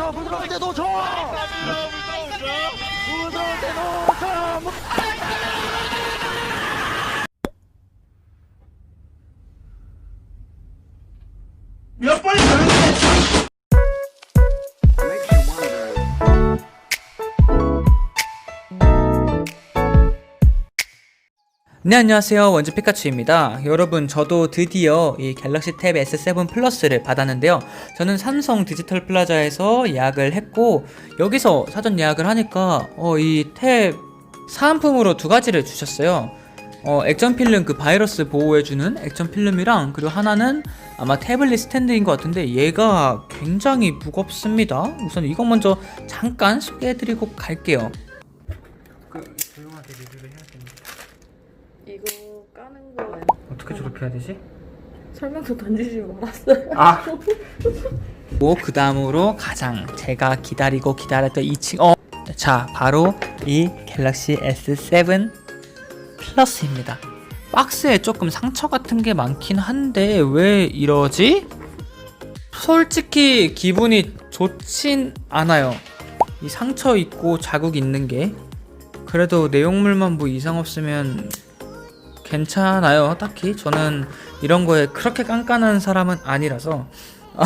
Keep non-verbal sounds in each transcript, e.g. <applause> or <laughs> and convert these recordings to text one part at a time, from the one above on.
놓쳐 부드러울 때 놓쳐 부드러울 때 놓쳐 몇번 네 안녕하세요. 원주 피카츄입니다. 여러분 저도 드디어 이 갤럭시 탭 S7 플러스를 받았는데요. 저는 삼성 디지털 플라자에서 예약을 했고 여기서 사전 예약을 하니까 어, 이 탭 사은품으로 두 가지를 주셨어요. 어, 액션 필름 그 바이러스 보호해주는 액션 필름이랑 그리고 하나는 아마 태블릿 스탠드인 것 같은데 얘가 굉장히 무겁습니다. 우선 이거 먼저 잠깐 소개해드리고 갈게요. 그 조용하게 리뷰를 해야 됩니다 이거 까는 거 어떻게 저렇게 해야 되지? 설명서 던지지 말았어요. 아. <laughs> 그 다음으로 가장 제가 기다리고 기다렸던 2층 어. 자 바로 이 갤럭시 S7 플러스입니다. 박스에 조금 상처 같은 게 많긴 한데 왜 이러지? 솔직히 기분이 좋진 않아요. 이 상처 있고 자국 있는 게 그래도 내용물만 뭐 이상 없으면 괜찮아요. 딱히 저는 이런 거에 그렇게 깐깐한 사람은 아니라서 아,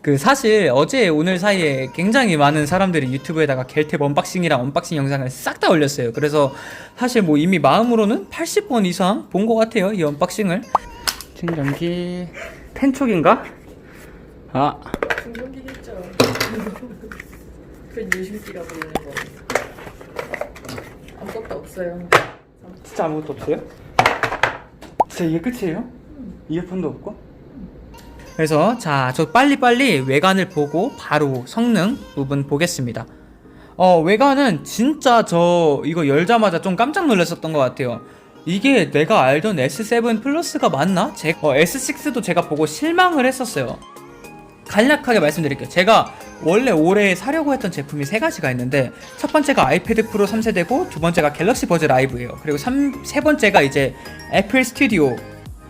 그 사실 어제 오늘 사이에 굉장히 많은 사람들이 유튜브에다가 겔탭 언박싱이랑 언박싱 영상을 싹 다 올렸어요. 그래서 사실 뭐 이미 마음으로는 80번 이상 본 것 같아요. 이 언박싱을. 충전기 텐촉인가? 아 중성기겠죠. 그 유심기라고 부르는 거. 아무것도 없어요. 진짜 아무것도 없어요? 진짜 이게 끝이에요? 이어폰도 없고? 그래서 자, 저 빨리빨리 외관을 보고 바로 성능 부분 보겠습니다. 어, 외관은 진짜 저 이거 열자마자 좀 깜짝 놀랐었던 것 같아요. 이게 내가 알던 S7 플러스가 맞나? 제, 어, S6도 제가 보고 실망을 했었어요. 간략하게 말씀드릴게요. 제가 원래 올해 사려고 했던 제품이 세 가지가 있는데 첫 번째가 아이패드 프로 3세대고 두 번째가 갤럭시 버즈 라이브예요. 그리고 삼, 세 번째가 이제 애플 스튜디오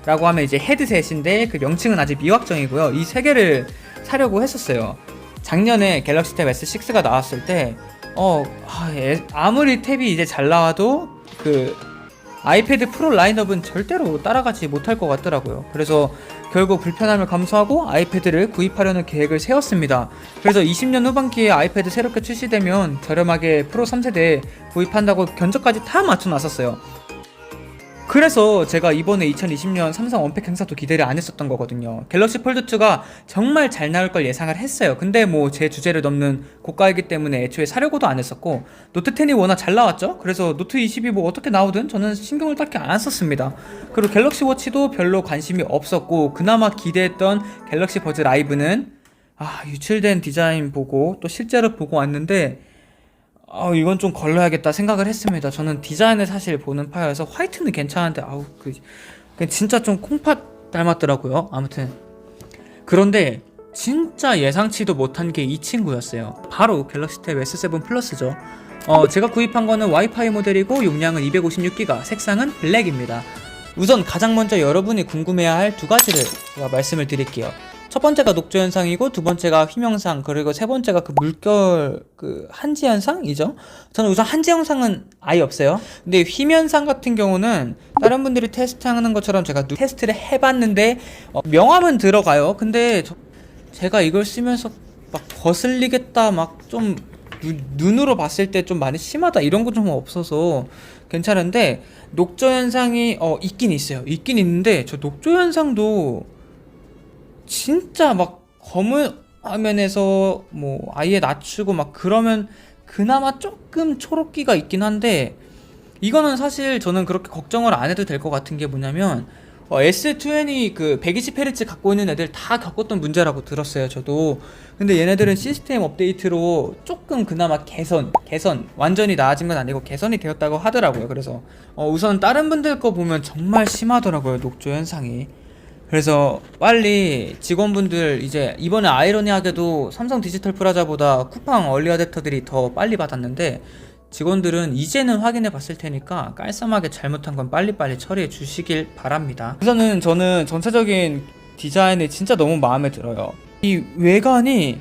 라고 하면 이제 헤드셋인데 그 명칭은 아직 미확정이고요. 이 세 개를 사려고 했었어요. 작년에 갤럭시 탭 S6가 나왔을 때 어, 아, 에- 아무리 탭이 이제 잘 나와도 그 아이패드 프로 라인업은 절대로 따라가지 못할 것 같더라고요. 그래서 결국 불편함을 감수하고 아이패드를 구입하려는 계획을 세웠습니다. 그래서 20년 후반기에 아이패드 새롭게 출시되면 저렴하게 프로 3세대 구입한다고 견적까지 다 맞춰놨었어요. 그래서 제가 이번에 2020년 삼성 언팩 행사도 기대를 안 했었던 거거든요. 갤럭시 폴드2가 정말 잘 나올 걸 예상을 했어요. 근데 뭐 제 주제를 넘는 고가이기 때문에 애초에 사려고도 안 했었고, 노트 10이 워낙 잘 나왔죠? 그래서 노트 20이 뭐 어떻게 나오든 저는 신경을 딱히 안 썼습니다. 그리고 갤럭시 워치도 별로 관심이 없었고, 그나마 기대했던 갤럭시 버즈 라이브는 아, 유출된 디자인 보고 또 실제로 보고 왔는데 아 이건 좀 걸러야겠다 생각을 했습니다. 저는 디자인을 사실 보는 파여서 화이트는 괜찮은데 아우 그, 그 진짜 좀 콩팥 닮았더라고요. 아무튼 그런데 진짜 예상치도 못한 게 이 친구였어요. 바로 갤럭시 탭 S7 플러스죠. 어 제가 구입한 거는 와이파이 모델이고 용량은 256기가, 색상은 블랙입니다. 우선 가장 먼저 여러분이 궁금해야 할 두 가지를 제가 말씀을 드릴게요. 첫 번째가 녹조 현상이고 두 번째가 휘명상 그리고 세 번째가 그 물결 그 한지 현상이죠. 저는 우선 한지 현상은 아예 없어요. 근데 휘면상 같은 경우는 다른 분들이 테스트하는 것처럼 제가 누- 테스트를 해봤는데 어, 명암은 들어가요. 근데 저- 제가 이걸 쓰면서 막 거슬리겠다 막좀 눈으로 봤을 때 좀 많이 심하다 이런 거 좀 없어서 괜찮은데 녹조 현상이 어 있긴 있어요. 있긴 있는데 저 녹조 현상도 진짜 막 검은 화면에서 뭐 아예 낮추고 막 그러면 그나마 조금 초록기가 있긴 한데 이거는 사실 저는 그렇게 걱정을 안 해도 될 것 같은 게 뭐냐면 어, S20 그 120Hz 갖고 있는 애들 다 겪었던 문제라고 들었어요 저도. 근데 얘네들은 시스템 업데이트로 조금 그나마 개선 개선 완전히 나아진 건 아니고 개선이 되었다고 하더라고요. 그래서 어, 우선 다른 분들 거 보면 정말 심하더라고요 녹조 현상이 그래서 빨리 직원분들 이제 이번에 아이러니하게도 삼성 디지털 프라자보다 쿠팡 얼리 어댑터들이 더 빨리 받았는데 직원들은 이제는 확인해 봤을 테니까 깔쌈하게 잘못한 건 빨리빨리 처리해 주시길 바랍니다. 우선은 저는 전체적인 디자인이 진짜 너무 마음에 들어요. 이 외관이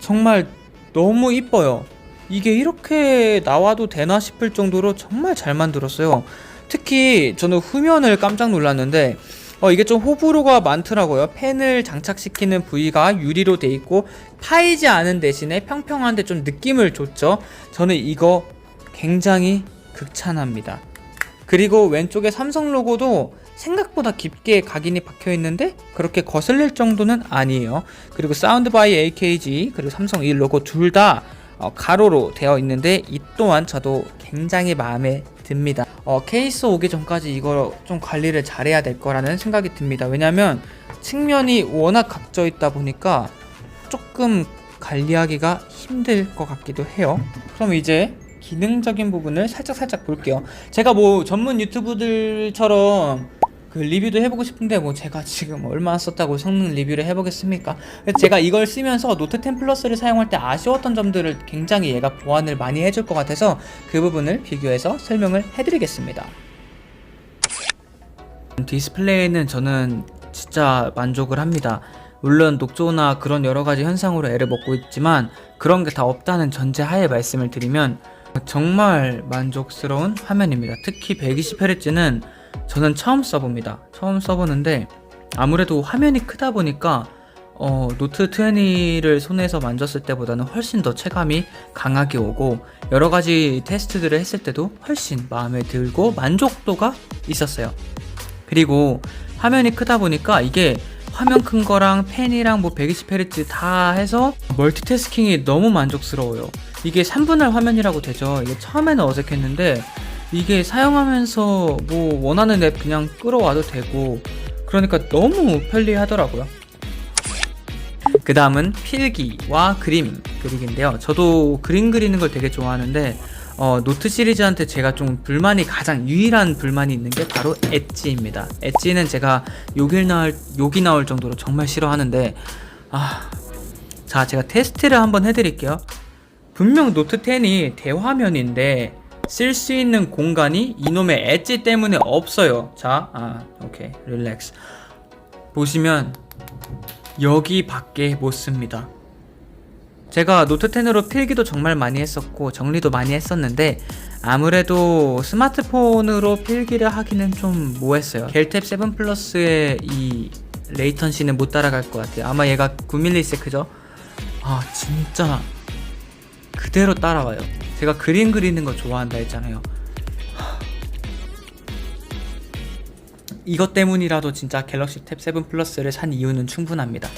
정말 너무 이뻐요. 이게 이렇게 나와도 되나 싶을 정도로 정말 잘 만들었어요. 특히 저는 후면을 깜짝 놀랐는데 어, 이게 좀 호불호가 많더라고요. 펜을 장착시키는 부위가 유리로 돼 있고 파이지 않은 대신에 평평한데 좀 느낌을 줬죠. 저는 이거 굉장히 극찬합니다. 그리고 왼쪽에 삼성 로고도 생각보다 깊게 각인이 박혀 있는데 그렇게 거슬릴 정도는 아니에요. 그리고 사운드 바이 AKG 그리고 삼성 이 로고 둘다 어, 가로로 되어 있는데 이 또한 저도 굉장히 마음에 듭니다. 어, 케이스 오기 전까지 이거 좀 관리를 잘해야 될 거라는 생각이 듭니다. 왜냐면 측면이 워낙 각져 있다 보니까 조금 관리하기가 힘들 것 같기도 해요. 그럼 이제 기능적인 부분을 살짝 살짝 볼게요. 제가 뭐 전문 유튜브들처럼 그 리뷰도 해보고 싶은데 뭐 제가 지금 얼마나 썼다고 성능 리뷰를 해보겠습니까? 제가 이걸 쓰면서 노트 10 플러스를 사용할 때 아쉬웠던 점들을 굉장히 얘가 보완을 많이 해줄 것 같아서 그 부분을 비교해서 설명을 해드리겠습니다. 디스플레이는 저는 진짜 만족을 합니다. 물론 녹조나 그런 여러 가지 현상으로 애를 먹고 있지만 그런 게 다 없다는 전제 하에 말씀을 드리면 정말 만족스러운 화면입니다. 특히 120Hz는 저는 처음 써봅니다. 처음 써보는데 아무래도 화면이 크다 보니까 어, 노트 20를 손에서 만졌을 때보다는 훨씬 더 체감이 강하게 오고 여러 가지 테스트들을 했을 때도 훨씬 마음에 들고 만족도가 있었어요. 그리고 화면이 크다 보니까 이게 화면 큰 거랑 펜이랑 뭐 120Hz 다 해서 멀티태스킹이 너무 만족스러워요. 이게 3분할 화면이라고 되죠. 이게 처음에는 어색했는데 이게 사용하면서 뭐 원하는 앱 그냥 끌어와도 되고 그러니까 너무 편리하더라고요. 그 다음은 필기와 그림 그리기인데요. 저도 그림 그리는 걸 되게 좋아하는데 어, 노트 시리즈한테 제가 좀 불만이 가장 유일한 불만이 있는 게 바로 엣지입니다. 엣지는 제가 욕이 나올 욕이 나올 정도로 정말 싫어하는데 아, 자 제가 테스트를 한번 해드릴게요. 분명 노트 10이 대화면인데 쓸 수 있는 공간이 이놈의 엣지 때문에 없어요. 자, 아, 오케이, 릴렉스. 보시면 여기 밖에 못 씁니다. 제가 노트 10으로 필기도 정말 많이 했었고 정리도 많이 했었는데 아무래도 스마트폰으로 필기를 하기는 좀 뭐했어요. 겔탭 7 플러스의 이 레이턴시는 못 따라갈 것 같아요. 아마 얘가 9ms죠? 아 진짜 그대로 따라와요. 제가 그림 그리는 거 좋아한다 했잖아요. 하. 이것 때문이라도 진짜 갤럭시 탭 7 플러스를 산 이유는 충분합니다.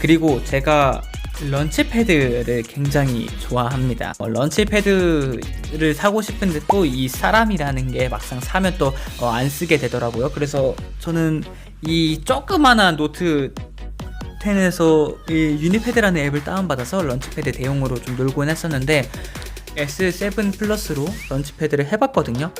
그리고 제가 런치패드를 굉장히 좋아합니다. 어, 런치패드를 사고 싶은데 또 이 사람이라는 게 막상 사면 또 안 쓰게 되더라고요. 그래서 저는 이 조그만한 노트 10에서 이 유니패드라는 앱을 다운받아서 런치패드 대용으로 좀 놀곤 했었는데 S7 플러스로 런치패드를 해봤거든요.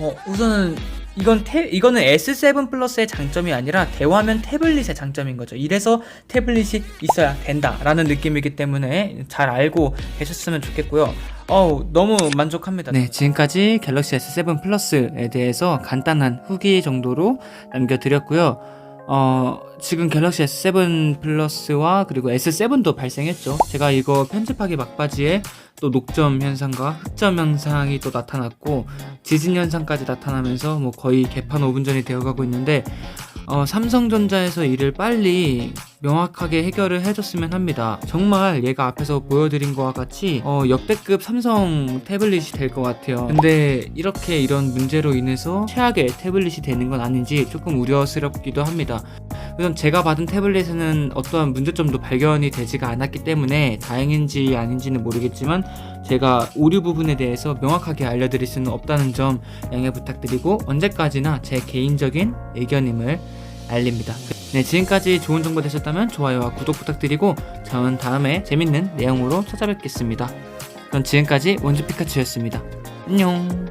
어, 우선은 이건 태, 이거는 S7 플러스의 장점이 아니라 대화면 태블릿의 장점인 거죠. 이래서 태블릿이 있어야 된다라는 느낌이기 때문에 잘 알고 계셨으면 좋겠고요. 어우, 너무 만족합니다. 네, 지금까지 갤럭시 S7 플러스에 대해서 간단한 후기 정도로 남겨드렸고요. 어, 지금 갤럭시 S7 플러스와 그리고 S7도 발생했죠. 제가 이거 편집하기 막바지에 또 녹점 현상과 흑점 현상이 또 나타났고 지진 현상까지 나타나면서 뭐 거의 개판 5분 전이 되어가고 있는데 어, 삼성전자에서 이를 빨리 명확하게 해결을 해줬으면 합니다. 정말 얘가 앞에서 보여드린 것과 같이 어, 역대급 삼성 태블릿이 될 것 같아요. 근데 이렇게 이런 문제로 인해서 최악의 태블릿이 되는 건 아닌지 조금 우려스럽기도 합니다. 우선 제가 받은 태블릿에는 어떠한 문제점도 발견이 되지가 않았기 때문에 다행인지 아닌지는 모르겠지만 제가 오류 부분에 대해서 명확하게 알려드릴 수는 없다는 점 양해 부탁드리고 언제까지나 제 개인적인 의견임을 알립니다. 네, 지금까지 좋은 정보 되셨다면 좋아요와 구독 부탁드리고 저는 다음에 재밌는 내용으로 찾아뵙겠습니다. 그럼 지금까지 원주 피카츄였습니다. 안녕.